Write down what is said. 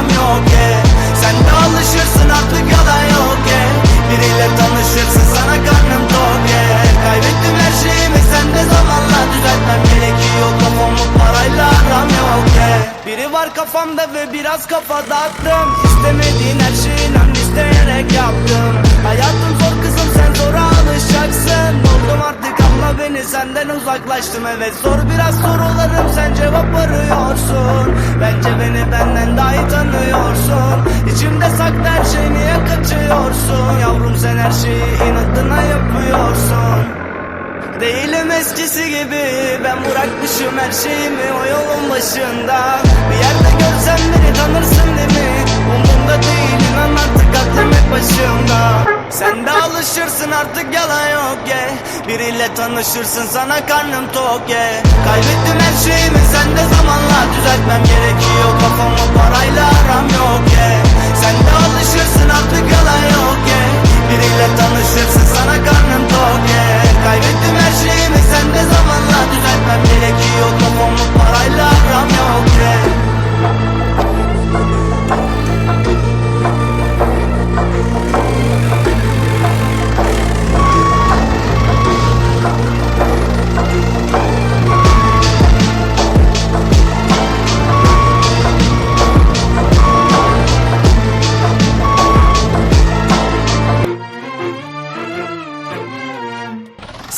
param yok ye. Sen de alışırsın artık yalan yok ye yeah. Biriyle tanışırsın sana karnım tok ye. Kaybettim her şeyimi sen de zamanla düzeltmem gerekiyor Kafamı parayla aram yok ye. Biri var kafamda ve biraz kafa dağıttım İstemediğin her şeyi lan isteyerek yaptım Hayatım zor kızım sen zora alışacaksın Oldum artık anla beni senden uzaklaştım evet Sor biraz sorularım sen cevap arıyorsun tanıyorsun İçimde saklı her şey niye kaçıyorsun? Yavrum sen her şeyi inadına yapıyorsun. Değilim eskisi gibi. Ben bırakmışım her şeyimi o yolun başında. Bir yerde görsen beni tanırsın değil mi? Umurumda değil inan artık aklım hep başımda. Sen de alışırsın artık yalan yok ye Biriyle tanışırsın sana karnım tok ye Kaybettim her şeyimi